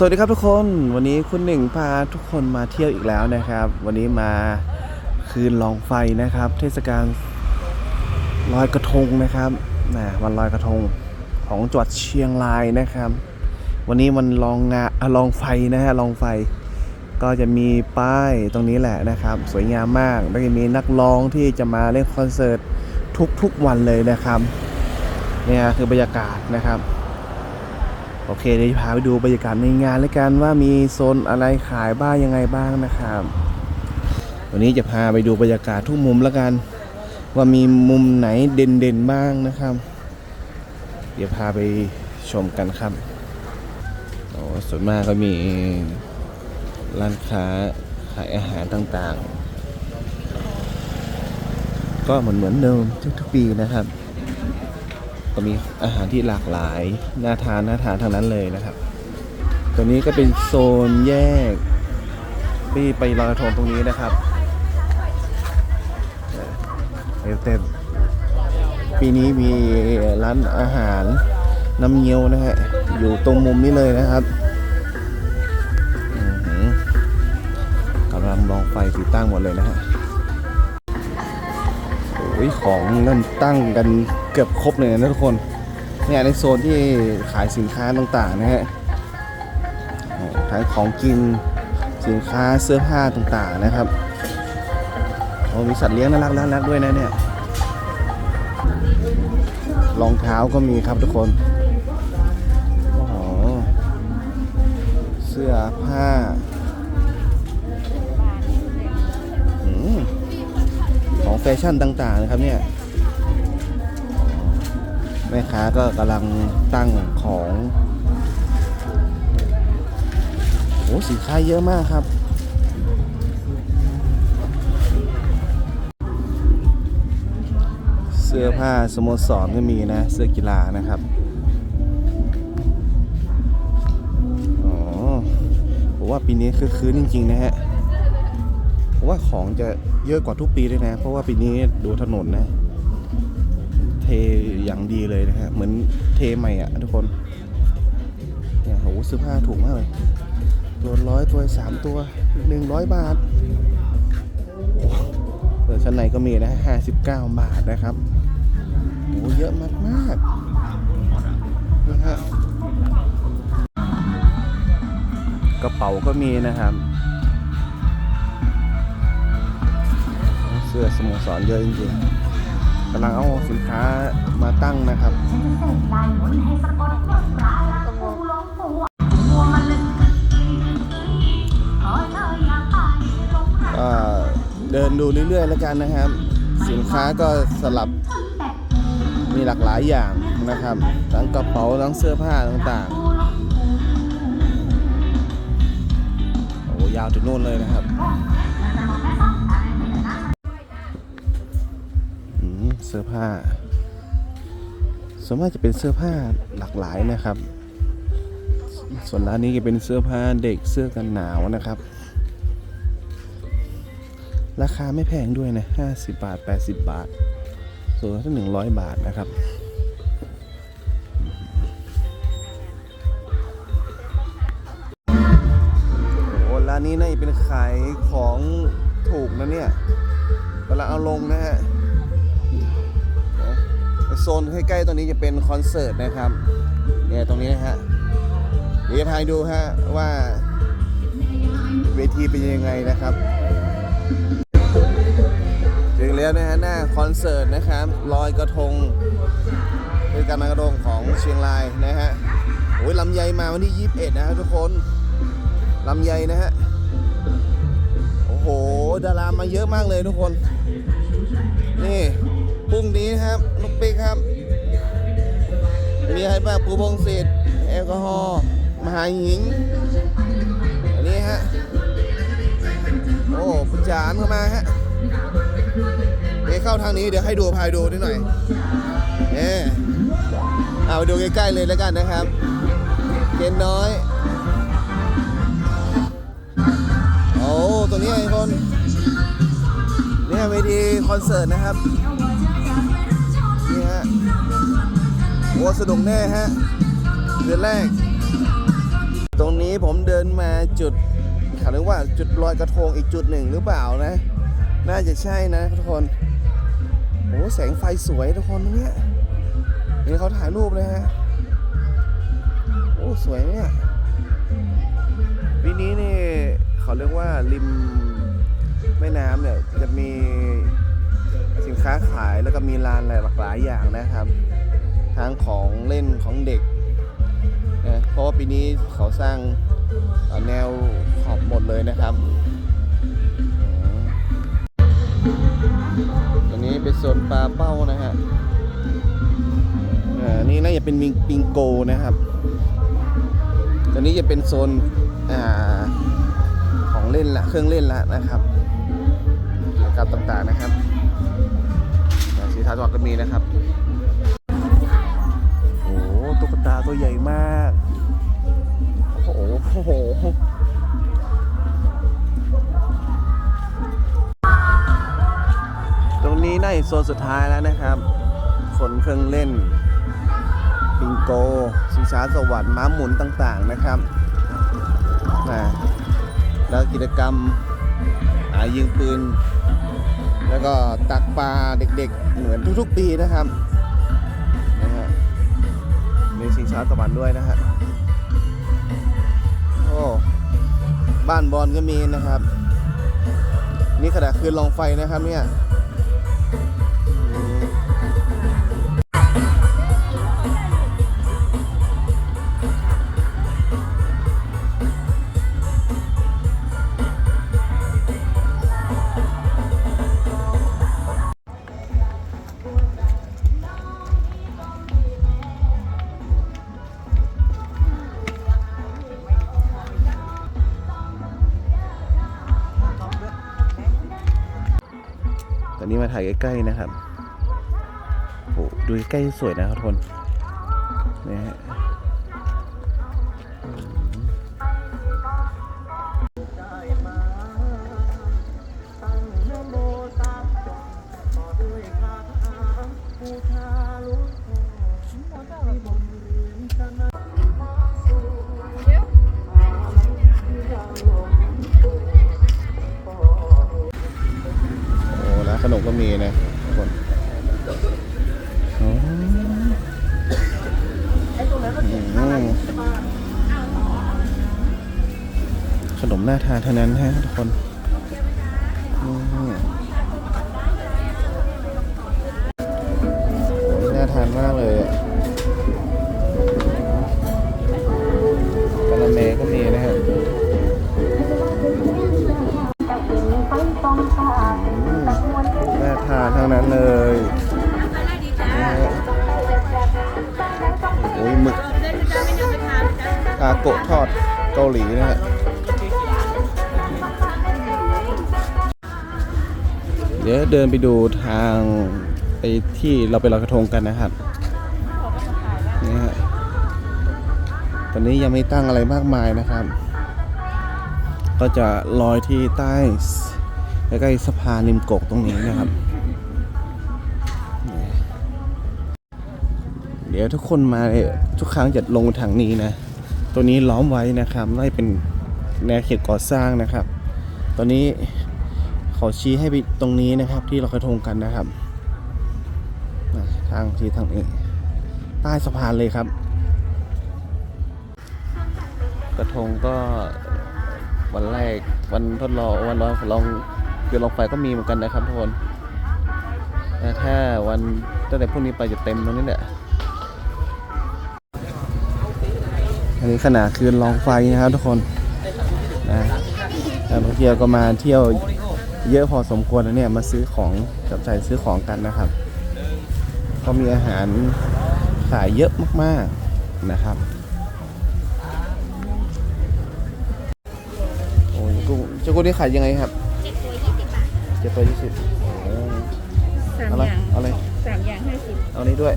สวัสดีครับทุกคนวันนี้คุณหนึ่งพาทุกคนมาเที่ยวอีกแล้วนะครับ วันนี้มาคืนลองไฟนะครับ เทศกาลลอยกระทงนะครับนะวันลอยกระทงของจังหวัดเชียงรายนะครับ วันนี้มันลองงาอะลองไฟนะฮะลองไฟ ก็จะมีป้ายตรงนี้แหละนะครับ สวยงามมากแล้วก็มีนักร้องที่จะมาเล่นคอนเสิร์ตทุกๆวันเลยนะครับเนี่ยคือบรรยากาศนะครับ โอเคเดี๋ยวจะพาไปดูบรรยากาศในงานแล้วกันว่ามีโซนอะไรขายบ้างยังไงบ้างนะครับวันนี้จะพาไปดูบรรยากาศทุกมุมแล้วกัน ว่ามีมุมไหนเด่นๆบ้างนะครับ เดี๋ยวพาไปชมกันครับโอ้ส่วนมากก็มีร้านค้าขายอาหารต่างๆ ก็เหมือนเหมือนเดิมทุกๆปีนะครับ ก็มีอาหารที่หลากหลายน่าทานน่าทานทั้งนั้นเลยนะครับ ตัวนี้ก็เป็นโซนแยกที่ไปลอยกระทงตรงนี้นะครับเอ่อแต่ปีนี้มีร้านอาหารน้ำเงี้ยวนะฮะอยู่ตรงมุมนี้เลยนะครับกำลังลองไฟติดตั้งหมดเลยนะฮะโอ้ยของนั่นตั้งกัน กือบครบเลยนะทุกคนเนี่ยในโซนที่ขายสินค้าต่างๆนะฮะโอ้ทั้งของกินสินค้าเสื้อผ้าต่างๆนะครับโอ้มีสัตว์เลี้ยงน่ารักน่ารักด้วยนะเนี่ยรองเท้าก็มีครับทุกคนโอ้โหเสื้อผ้าของแฟชั่นต่างๆนะครับเนี่ย แม่ค้าก็กำลังตั้งของโอ้สินค้าเยอะมากครับ เสื้อผ้าสโมสรก็มีนะ เสื้อกีฬานะครับอ๋อผมว่าปีนี้คือคืนจริง ๆ นะฮะผมว่าของจะเยอะกว่าทุกปีด้วยนะ เพราะว่าปีนี้ดูถนนนะ เทอย่างดีเลยนะฮะเหมือนเทใหม่อะทุกคนเนี่ยโหซื้อผ้าถูกมากเลย ตัวร้อยตัวสามตัวหนึ่งร้อยบาทโอ้เสื้อชั้นในก็มีนะห้าสิบเก้าบาทนะครับโอ้เยอะมากมากนะฮะกระเป๋าก็มีนะครับ เสื้อสโมสรเยอะจริงๆ กำลังเอาสินค้ามาตั้งนะครับก็เดินดูเรื่อยๆแล้วกันนะครับ สินค้าก็สลับมีหลากหลายอย่างนะครับ ทั้งกระเป๋าทั้งเสื้อผ้าต่างๆ โอ้ยาวถึงนู่นเลยนะครับ เสื้อผ้า ส่วนมากจะเป็นเสื้อผ้าหลากหลายนะครับ ส่วนร้านนี้จะเป็นเสื้อผ้าเด็กเสื้อกันหนาวนะครับ ราคาไม่แพงด้วยนะ50 บาท 80 บาท ส่วนถ้า100 บาทนะครับโอ้ร้านนี้น่าจะเป็นขายของถูกนะเนี่ยกำลังเอาลงนะฮะ โซนใกล้ๆตรงนี้จะเป็นคอนเสิร์ตนะครับเนี่ยตรงนี้นะฮะเดี๋ยวจะพาไปดูฮะว่าเวทีเป็นยังไงนะครับถึงแล้วนะฮะหน้าคอนเสิร์ตนะครับลอยกระทงเป็นการลอยกระทงของเชียงรายนะฮะโอ้ยลำไยมาวันที่ 21 นะครับทุกคนลำไยนะฮะโอ้โหดารามาเยอะมากเลยทุกคนนี่ พรุ่งนี้นะครับลูกปิ๊กครับ มีอะไรบ้างปูพงศิษฐ์แอลกอฮอล์มหาหิง อันนี้ฮะ โอ้ปุจานเข้ามาฮะเดี๋ยวเข้าทางนี้เดี๋ยวให้ดูพายดูนิดหน่อยเอ๊เอาไปดูใกล้ๆเลยแล้วกันนะครับเกณฑ์น้อย โอ้ ตัวนี้ไอ้คนเนี่ยเวทีคอนเสิร์ตนะครับ โอ้สนุกแน่ฮะ เดือนแรก ตรงนี้ผมเดินมาจุดเขาเรียกว่าจุดลอยกระทงอีกจุดหนึ่งหรือเปล่านะ น่าจะใช่นะทุกคนโอ้แสงไฟสวยทุกคนตรงเนี้ยนี่เขาถ่ายรูปเลยฮะโอ้สวยเนี่ยปีนี้นี่เขาเรียกว่าริมแม่น้ำเนี่ยจะมีสินค้าขายแล้วก็มีร้านหลากหลายอย่างนะครับ ทั้งของเล่นของเด็กนะเพราะว่าปีนี้เขาสร้างแนวขอบหมดเลยนะครับตอนนี้เป็นโซนปลาเป้านะฮะนี่น่าจะเป็นมิงปิงโกนะครับตอนนี้จะเป็นโซนอของเล่นละเครื่องเล่นละนะครับกิจกรรมต่างๆนะครับสีทาจังหวัดก็มีนะครับ ตัวใหญ่มาก โอ้โหโอ้โหตรงนี้น่าจะโซนสุดท้ายแล้วนะครับคนเครื่องเล่นปิงโกชิงช้าสวรรค์ม้าหมุนต่างๆนะครับนะแล้วกิจกรรมอายิงปืน แล้วก็ตักปลาเด็กๆ เหมือนทุกๆปีนะครับ มีชิงช้าสวรรค์ด้วยนะฮะโอ้บ้านบอลก็มีนะครับ นี่ขนาดคืนลองไฟนะครับเนี่ย ถ่ายใกล้ๆนะครับโหดูใกล้สวยนะครับทุกคนนี่ฮะ นขนมก็มีนะทุกคนขนมน่าทานเท่านั้นฮะทุกคนาหลีนะฮะเดี๋ยวเดินไปดูทางไปที่เราไปลอยกระทงกันนะครับนี่ฮะตอนนี้ยังไม่ตั้งอะไรมากมายนะครับ ก็จะลอยที่ใต้ใกล้ๆสะพานริมกกตรงนี้นะครับเดี๋ยวทุกคนมาทุกครั้งจะลงทางนี้นะ ตัวนี้ล้อมไว้นะครับไล่เป็นแนวเขตก่อสร้างนะครับ ตอนนี้เขาชี้ให้ไปตรงนี้นะครับ ที่เรากระทงกันนะครับ ทางที่ทางนี้ใต้สะพานเลยครับ กระทงก็วันแรกวันทดลองวันลองลองเดือนลองไฟก็มีเหมือนกันนะครับทุกคนแต่ถ้าวันตั้งแต่พรุ่งนี้ไปจะเต็มตรงนี้แหละ นนี้ขนาดคืนลองไฟนะครับทุกคนนะนักท่องเที่ยวก็มาเที่ยวเยอะพอสมควรนะเนี่ยมาซื้อของจับจ่ายซื้อของกันนะครับ ก็มีอาหารขายเยอะมากๆนะครับโอ้ยกุ้งเจ้ากุ้งนี่ขายยังไงครับเจ็ดตัวยี่สิบบาทเจ็ดตัวยี่สิบโอ้สามเอาอะไรอย่างเอาอะไรสามอย่างห้าสิบเอานี้ด้วย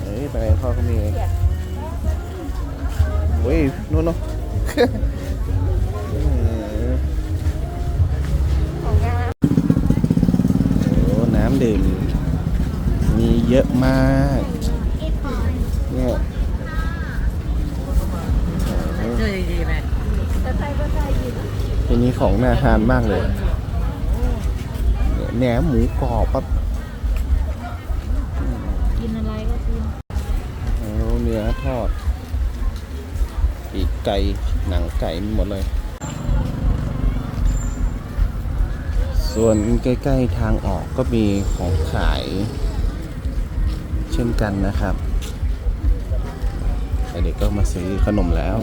เอ้ยไปไหนพ่อก็มี โอ้ยนู่นเนาะโอ้น้ำดื่มมีเยอะมากเนี่ยอันนี้ของน่าทานมากเลยแหนมหมูกรอบปั๊บ ไก่หนังไก่หมดเลย ส่วนใกล้ ๆ ทางออกก็มีของขาย เช่นกันนะครับเด็กก็มาซื้อขนมแล้ว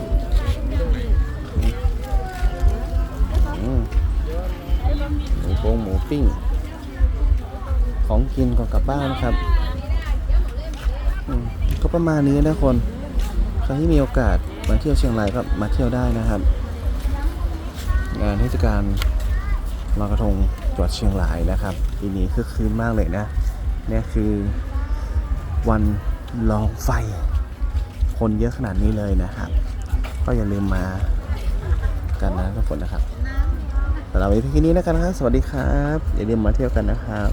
หมูโป้งหมูปิ้ง ของกินก่อนกลับบ้านครับก็ประมาณนี้นะคน ใครที่มีโอกาส มาเที่ยวเชียงรายก็มาเที่ยวได้นะครับ งานเทศกาลลอยกระทงจังหวัดเชียงรายนะครับปีนี้คือคืนมากเลยนะเนี่ยคือวันลองไฟ คนเยอะขนาดนี้เลยนะครับ ก็อย่าลืมมากันนะทุกคนนะครับสำหรับวันนี้เพียงแค่นี้แล้วกันนะครับ สวัสดีครับ อย่าลืมมาเที่ยวกันนะครับ